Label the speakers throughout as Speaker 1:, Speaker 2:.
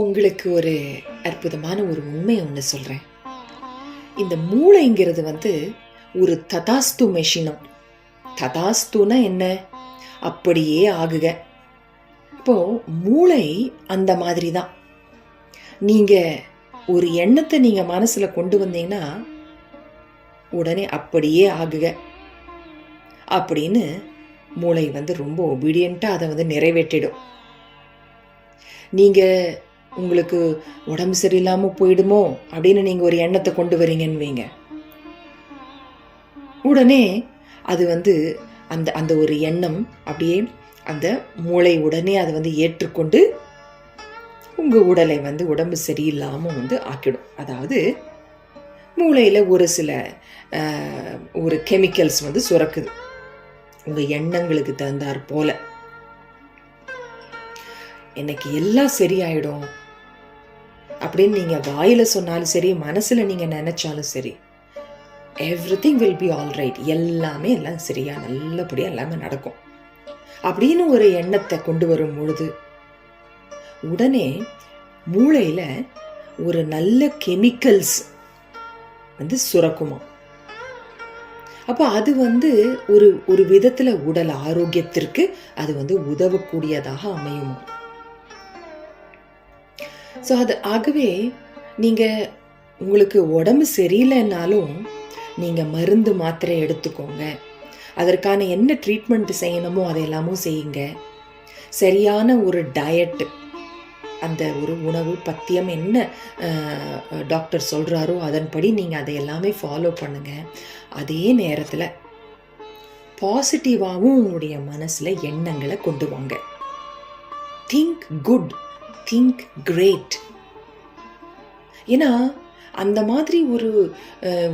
Speaker 1: உங்களுக்கு ஒரு அற்புதமான ஒரு உண்மை ஒன்று சொல்கிறேன் இந்த மூளைங்கிறது வந்து ஒரு ததாஸ்து மெஷினம் ததாஸ்துனா என்ன? அப்படியே ஆகுக. இப்போ மூளை அந்த மாதிரி தான் நீங்கள் ஒரு எண்ணத்தை நீங்கள் மனசில் கொண்டு வந்தீங்கன்னா உடனே அப்படியே ஆகுக. அப்படின்னு மூளை வந்து ரொம்ப ஒபீடியண்ட்டாக அதை வந்து நிறைவேற்றிடும். நீங்கள் உங்களுக்கு உடம்பு சரியில்லாமல் போயிடுமோ அப்படின்னு நீங்கள் ஒரு எண்ணத்தை கொண்டு வரீங்கன்னு வைங்க. உடனே அது வந்து அந்த அந்த ஒரு எண்ணம் அப்படியே அந்த மூளை உடனே அதை வந்து ஏற்றுக்கொண்டு உங்கள் உடலை வந்து உடம்பு சரியில்லாமல் வந்து ஆக்கிடும். அதாவது மூளையில் ஒரு சில ஒரு கெமிக்கல்ஸ் வந்து சுரக்குது. உங்கள் எண்ணங்களுக்கு தகுந்தாற் போல. எனக்கு எல்லாம் சரியாயிடும். அப்படின்னு நீங்கள் வாயில் சொன்னாலும் சரி மனசில் நீங்கள் நினச்சாலும் சரி everything will be all right எல்லாமே எல்லாம் சரியாக நல்லபடியாக எல்லாமே நடக்கும். அப்படின்னு ஒரு எண்ணத்தை கொண்டு வரும் பொழுது உடனே மூளையில் ஒரு நல்ல கெமிக்கல்ஸ் வந்து சுரக்குமா? அப்போ அது வந்து ஒரு ஒரு விதத்தில் உடல் ஆரோக்கியத்திற்கு அது வந்து உதவக்கூடியதாக அமையுமா? ஸோ அது ஆகவே நீங்கள் உங்களுக்கு உடம்பு சரியில்லைன்னாலும் நீங்கள் மருந்து மாத்திரை எடுத்துக்கோங்க. அதற்கான என்ன ட்ரீட்மெண்ட் செய்யணுமோ அதை எல்லாமும் செய்யுங்க. சரியான ஒரு டயட் அந்த ஒரு உணவு பத்தியம் என்ன டாக்டர் சொல்கிறாரோ அதன்படி நீங்கள் அதை எல்லாமே ஃபாலோ பண்ணுங்கள் அதே நேரத்தில் பாசிட்டிவாகவும் உங்களுடைய மனசில் எண்ணங்களை கொண்டு வாங்க. திங்க் குட் திங்க் கிரேட் ஏன்னா அந்த மாதிரி ஒரு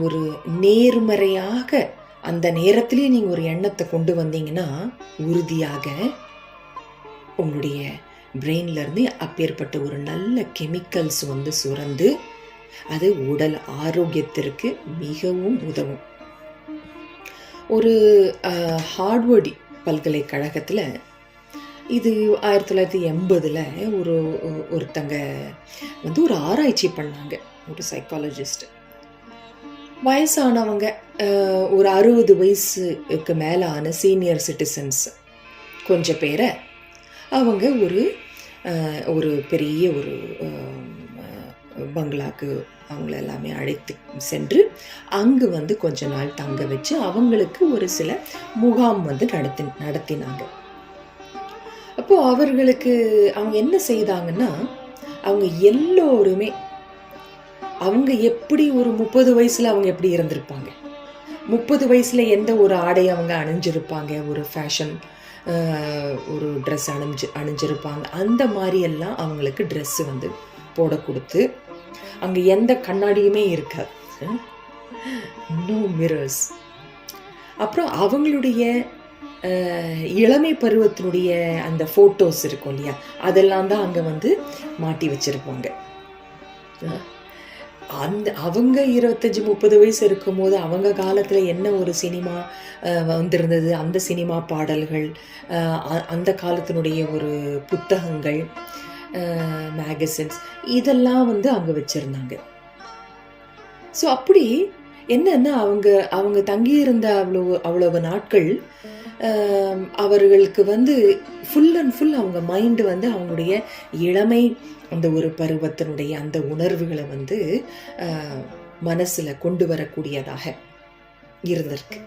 Speaker 1: ஒரு நேர்மறையாக அந்த நேரத்திலே நீங்கள் ஒரு எண்ணத்தை கொண்டு வந்தீங்கன்னா உறுதியாக உங்களுடைய பிரெயின்லேருந்து அப்பேற்பட்ட ஒரு நல்ல கெமிக்கல்ஸ் வந்து சுரந்து அது உடல் ஆரோக்கியத்திற்கு மிகவும் உதவும். ஒரு அஹ், பல்கலைக்கழகத்தில் இது ஆயிரத்தி தொள்ளாயிரத்தி எண்பதில் ஒரு ஒருத்தங்க வந்து ஒரு ஆராய்ச்சி பண்ணாங்க ஒரு சைக்காலஜிஸ்ட் வயசானவங்க ஒரு அறுபது வயசுக்கு மேலான சீனியர் சிட்டிசன்ஸ் கொஞ்சம் பேரை அவங்க ஒரு ஒரு பெரிய ஒரு பங்களாக்கு அவங்கள எல்லாமே அழைத்து சென்று அங்கு வந்து கொஞ்ச நாள் தங்க வச்சு அவங்களுக்கு ஒரு சில முகாம் வந்து நடத்தி நடத்தினாங்க. அப்போது அவர்களுக்கு அவங்க என்ன செய்தாங்கன்னா அவங்க எல்லோருமே அவங்க எப்படி ஒரு முப்பது வயசில் அவங்க எப்படி இருந்திருப்பாங்க? முப்பது வயசில் எந்த ஒரு ஆடை அவங்க அணிஞ்சிருப்பாங்க? ஒரு ஃபேஷன் ஒரு ட்ரெஸ் அணிஞ்சு அணிஞ்சிருப்பாங்க. அந்த மாதிரியெல்லாம் அவங்களுக்கு ட்ரெஸ் வந்து போட கொடுத்து அங்கே எந்த கண்ணாடியுமே இருக்காது. நோ மிரர்ஸ் அப்புறம் அவங்களுடைய இளமை பருவத்தினுடைய அந்த ஃபோட்டோஸ் இருக்கும் இல்லையா? அதெல்லாம் தான் அங்கே வந்து மாட்டி வச்சுருப்பாங்க. அந்த அவங்க இருபத்தஞ்சி முப்பது வயசு இருக்கும்போது அவங்க காலத்தில் என்ன ஒரு சினிமா வந்திருந்தது? அந்த சினிமா பாடல்கள் அ- அந்த காலத்தினுடைய ஒரு புத்தகங்கள் மேகசின்ஸ் இதெல்லாம் வந்து அங்கே வச்சுருந்தாங்க. ஸோ அப்படி என்னன்னா அவங்க அவங்க தங்கியிருந்த அவ்வளவு அவ்வளவு நாட்கள் அவர்களுக்கு வந்து ஃபுல் அண்ட் ஃபுல் அவங்க மைண்டு வந்து அவங்களுடைய இளமை அந்த ஒரு பருவத்தினுடைய அந்த உணர்வுகளை வந்து மனசில் கொண்டு வரக்கூடியதாக இருந்திருக்கு.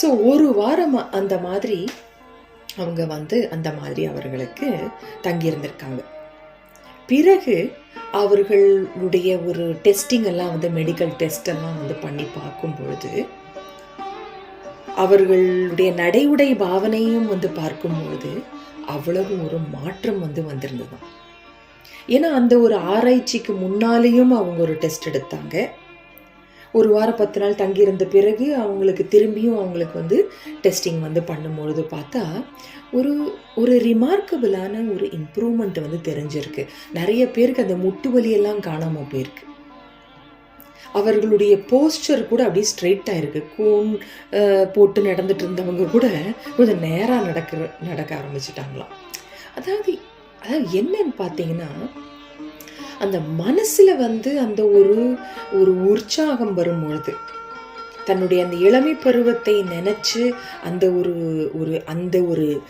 Speaker 1: ஸோ ஒரு வாரம் அந்த மாதிரி அவங்க வந்து அந்த மாதிரி அவர்களுக்கு தங்கியிருந்திருக்காங்க. பிறகு அவர்களுடைய ஒரு டெஸ்டிங் எல்லாம் வந்து மெடிக்கல் டெஸ்ட் எல்லாம் வந்து பண்ணி பார்க்கும் பொழுது அவர்களுடைய நடை உடை பாவனையும் வந்து பார்க்கும்போது அவ்வளவு ஒரு மாற்றம் வந்து வந்திருந்ததாம் ஏன்னா அந்த ஒரு ஆராய்ச்சிக்கு முன்னாலேயும் அவங்க ஒரு டெஸ்ட் எடுத்தாங்க. ஒரு வாரம் பத்து நாள் தங்கியிருந்த பிறகு அவங்களுக்கு திரும்பியும் அவங்களுக்கு வந்து டெஸ்டிங் வந்து பண்ணும்பொழுது பார்த்தா ஒரு ஒரு ரிமார்க்கபிளான ஒரு இம்ப்ரூவ்மெண்ட் வந்து தெரிஞ்சிருக்கு. நிறைய பேருக்கு அந்த முட்டு வலியெல்லாம் காணாமல் போயிருக்கு. அவர்களுடைய போஸ்டர் கூட அப்படியே ஸ்ட்ரெயிட்டாக இருக்குது கூன் போட்டு நடந்துட்டு இருந்தவங்க கூட கொஞ்சம் நேராக நடக்கிற நடக்க ஆரம்பிச்சிட்டாங்களாம். அதாவது அதாவது என்னன்னு பார்த்தீங்கன்னா அந்த மனசுல வந்து அந்த ஒரு ஒரு உற்சாகம் வரும்பொழுது தன்னுடைய அந்த இளமை பருவத்தை நினைச்சு அந்த ஒரு ஒரு அந்த ஒரு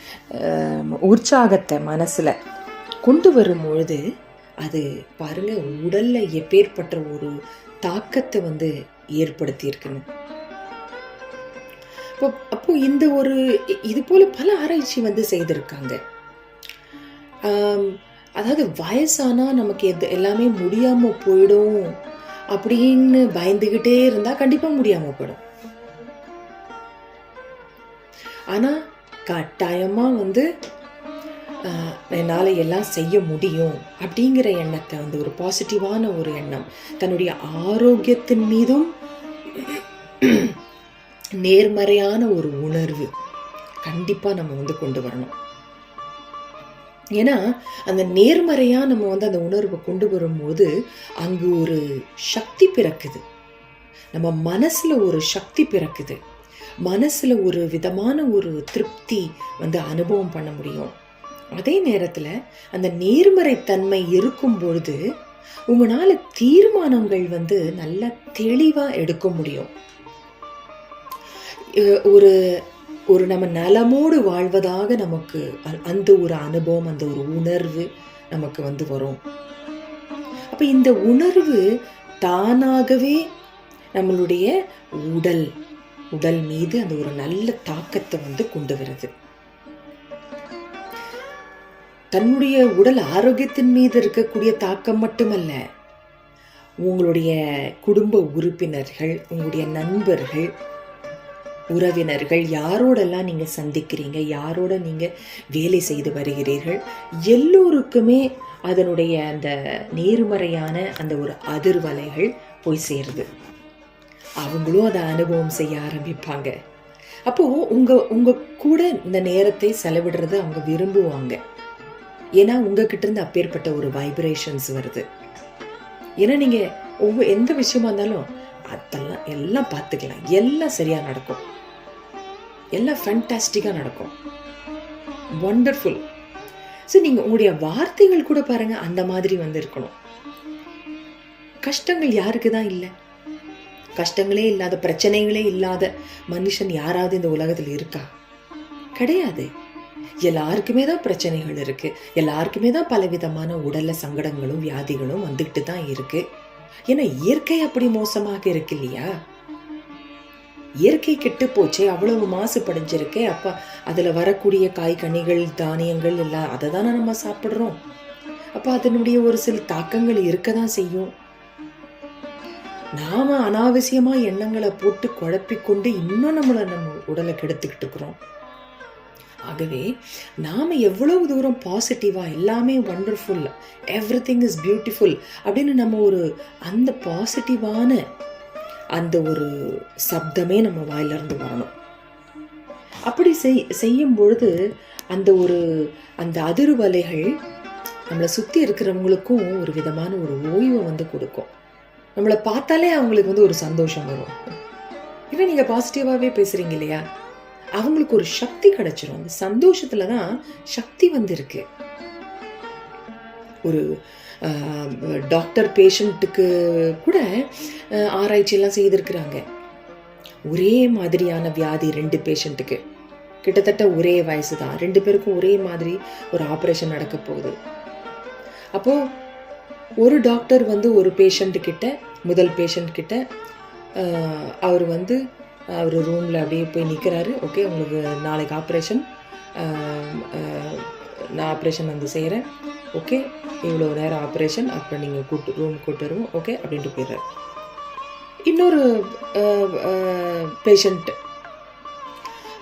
Speaker 1: உற்சாகத்தை மனசுல கொண்டு வரும் பொழுது அது பாருங்க உடல்ல எப்பேற்பட்ட ஒரு தாக்கத்தை வந்து ஏற்படுத்தியிருக்கணும் இப்போ அப்போ அப்போ இந்த ஒரு இது போல பல ஆராய்ச்சி வந்து செய்திருக்காங்க. அதாவது வயசானா நமக்கு எது எல்லாமே முடியாம போயிடும் அப்படின்னு பயந்துகிட்டே இருந்தா கண்டிப்பா முடியாம போயிடும். ஆனா கட்டாயமா வந்து என்னால் எல்லாம் செய்ய முடியும் அப்படிங்கிற எண்ணத்தை வந்து ஒரு பாசிட்டிவான ஒரு எண்ணம். தன்னுடைய ஆரோக்கியத்தின் மீதும் நேர்மறையான ஒரு உணர்வு கண்டிப்பாக நம்ம வந்து கொண்டு வரணும். ஏன்னா அந்த நேர்மறையாக நம்ம வந்து அந்த உணர்வை கொண்டு வரும்போது அங்கு ஒரு சக்தி பிறக்குது. நம்ம மனசில் ஒரு சக்தி பிறக்குது. மனசில் ஒரு விதமான ஒரு திருப்தி வந்து அனுபவம் பண்ண முடியும். அதே நேரத்தில் அந்த நேர்மறை தன்மை இருக்கும் பொழுது உங்களால தீர்மானங்கள் வந்து நல்லா தெளிவாக எடுக்க முடியும். ஒரு ஒரு நம்ம நலமோடு வாழ்வதாக நமக்கு அந்த ஒரு அனுபவம் அந்த ஒரு உணர்வு நமக்கு வந்து வரும். அப்போ இந்த உணர்வு தானாகவே நம்மளுடைய உடல் உடல் மீது அந்த ஒரு நல்ல தாக்கத்தை வந்து கொண்டு வருது. தன்னுடைய உடல் ஆரோக்கியத்தின் மீது இருக்கக்கூடிய தாக்கம் மட்டுமல்ல உங்களுடைய குடும்ப உறுப்பினர்கள் உங்களுடைய நண்பர்கள் உறவினர்கள் யாரோடெல்லாம் நீங்கள் சந்திக்கிறீங்க யாரோட நீங்கள் வேலை செய்து வருகிறீர்கள் எல்லோருக்குமே அதனுடைய அந்த நேர்மறையான அந்த ஒரு அதிர்வலைகள் போய் சேருது. அவங்களும் அதை அனுபவம் செய்ய ஆரம்பிப்பாங்க. அப்போ உங்கள் உங்கள் கூட இந்த நேரத்தை செலவிடுறது அவங்க விரும்புவாங்க. ஏன்னா உங்ககிட்ட இருந்து அப்பேற்பட்ட ஒரு வைப்ரேஷன்ஸ் வருது. ஏன்னா நீங்க ஒவ்வொரு எந்த விஷயமா இருந்தாலும் அதெல்லாம் எல்லாம் பார்த்துக்கலாம். எல்லாம் சரியா நடக்கும். எல்லாம் ஃபண்டாஸ்டிக்காக நடக்கும். ஒண்டர்ஃபுல் ஸோ நீங்கள் உங்களுடைய வார்த்தைகள் கூட பாருங்கள் அந்த மாதிரி வந்து இருக்கணும். கஷ்டங்கள் யாருக்கு தான் இல்லை? கஷ்டங்களே இல்லாத பிரச்சனைகளே இல்லாத மனுஷன் யாராவது இந்த உலகத்தில் இருக்கா? கிடையாது. எல்லாருக்குமே தான் பிரச்சனைகள் இருக்கு. எல்லாருக்குமே தான் பலவிதமான உடல்ல சங்கடங்களும் வியாதிகளும் வந்துகிட்டு தான் இருக்கு. ஏன்னா இயற்கை அப்படி மோசமாக இருக்கு இல்லையா? இயற்கை கெட்டு போச்சே அவ்வளவு மாசு படிஞ்சிருக்கே அப்ப அதுல வரக்கூடிய காய் கனிகள் தானியங்கள் எல்லாம் அதை தானே நம்ம சாப்பிடுறோம். அப்ப அதனுடைய ஒரு சில தாக்கங்கள் இருக்க தான் செய்யும். நாம அனாவசியமா எண்ணங்களை போட்டு குழப்பிக்கொண்டு இன்னும் நம்மளை நம்ம உடலை கெடுத்துக்கிட்டு இருக்கிறோம். ஆகவே நாம எவ்வளவு தூரம் பாசிட்டிவாக எல்லாமே wonderful everything is beautiful அப்படின்னு நம்ம ஒரு அந்த பாசிட்டிவான அந்த ஒரு சப்தமே நம்ம வாயிலிருந்து வரணும். அப்படி செய் செய்யும் பொழுது அந்த ஒரு அந்த அதிர்வலைகள் நம்மளை சுற்றி இருக்கிறவங்களுக்கும் ஒரு விதமான ஒரு ஓய்வை வந்து கொடுக்கும். நம்மளை பார்த்தாலே அவங்களுக்கு வந்து ஒரு சந்தோஷம் வரும். இவன் நீங்கள் பாசிட்டிவாகவே பேசுகிறீங்க இல்லையா? அவங்களுக்கு ஒரு சக்தி கிடைச்சிரும். அந்த சந்தோஷத்துல தான் சக்தி வந்திருக்கு. ஒரு டாக்டர் பேஷண்ட்டுக்கு கூட ஆராய்ச்சியெல்லாம் செய்திருக்கிறாங்க. ஒரே மாதிரியான வியாதி ரெண்டு பேஷண்ட்டுக்கு கிட்டத்தட்ட ஒரே வயசு தான் ரெண்டு பேருக்கும் ஒரே மாதிரி ஒரு ஆப்ரேஷன் நடக்க போகுது. அப்போ ஒரு டாக்டர் வந்து ஒரு பேஷண்ட்டு கிட்ட முதல் பேஷண்ட் கிட்ட அவர் வந்து அவர் ரூமில் அப்படியே போய் நிற்கிறாரு ஓகே உங்களுக்கு நாளைக்கு ஆப்ரேஷன் நான் ஆப்ரேஷன் வந்து செய்கிறேன் ஓகே இவ்வளோ நேரம் ஆப்ரேஷன் அப்புறம் நீங்கள் கூட்டு ரூம் கூட்டு வருவோம். ஓகே அப்படின்ட்டு போயிடுறாரு. இன்னொரு பேஷண்ட்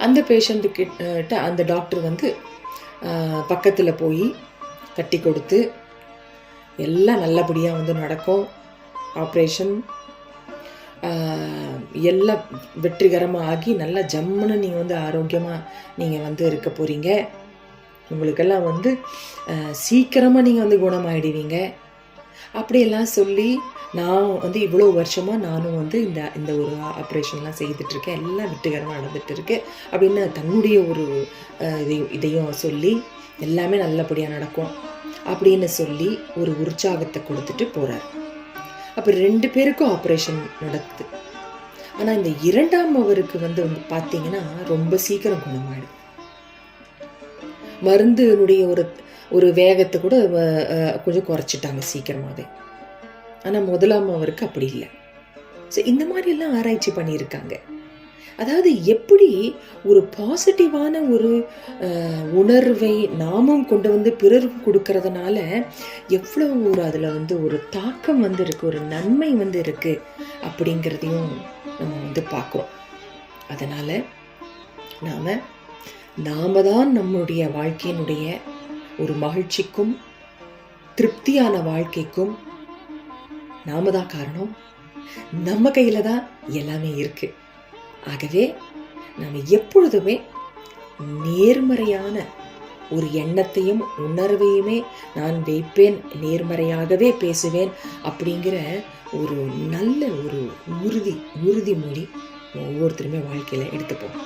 Speaker 1: அந்த பேஷண்ட்டு கிட்ட அந்த டாக்டர் வந்து பக்கத்தில் போய் கட்டி கொடுத்து எல்லாம் நல்லபடியாக வந்து நடக்கும். ஆப்ரேஷன் எல்லாம் வெற்றிகரமாக ஆகி நல்லா ஜம்முன்னு நீங்கள் வந்து ஆரோக்கியமாக நீங்கள் வந்து இருக்க போகிறீங்க உங்களுக்கெல்லாம் வந்து சீக்கிரமாக நீங்கள் வந்து குணமாயிடுவீங்க. அப்படியெல்லாம் சொல்லி நான் வந்து இவ்வளோ வருஷமாக நானும் வந்து இந்த இந்த ஒரு ஆப்ரேஷன்லாம் செய்துட்ருக்கேன் எல்லாம் வெற்றிகரமாக நடந்துட்டு இருக்கு அப்படின்னு தன்னுடைய ஒரு இதையும் இதையும் சொல்லி எல்லாமே நல்லபடியாக நடக்கும் அப்படின்னு சொல்லி ஒரு உற்சாகத்தை கொடுத்துட்டு போகிறார் அப்போ ரெண்டு பேருக்கும் ஆப்ரேஷன் நடக்குது. ஆனால் இந்த இரண்டாம் அவருக்கு வந்து வந்து பார்த்தீங்கன்னா ரொம்ப சீக்கிரம் குணமாயிடும். மருந்துனுடைய ஒரு ஒரு வேகத்தை கூட கொஞ்சம் குறைச்சிட்டாங்க சீக்கிரமாகவே ஆனால் முதலாம் அவருக்கு அப்படி இல்லை. ஸோ இந்த மாதிரிலாம் ஆராய்ச்சி பண்ணியிருக்காங்க. அதாவது எப்படி ஒரு பாசிட்டிவான ஒரு உணர்வை நாமும் கொண்டு வந்து பிறருக்கு கொடுக்கறதுனால எவ்வளோ ஒரு அதில் வந்து ஒரு தாக்கம் வந்து இருக்குது ஒரு நன்மை வந்து இருக்குது அப்படிங்கிறதையும் நம்ம வந்து பார்க்குறோம். அதனால் நாம் நாம தான் நம்மளுடைய வாழ்க்கையினுடைய ஒரு மகிழ்ச்சிக்கும் திருப்தியான வாழ்க்கைக்கும் நாம தான் காரணம். நம்ம கையில் தான் எல்லாமே இருக்குது ஆகவே நாம் எப்பொழுதுமே நேர்மறையான ஒரு எண்ணத்தையும் உணர்வையுமே நான் வைப்பேன் நேர்மறையாகவே பேசுவேன் அப்படிங்கிற ஒரு நல்ல ஒரு உறுதி உறுதிமொழி ஒவ்வொருத்தருமே வாழ்க்கையில் எடுத்துப்போம்.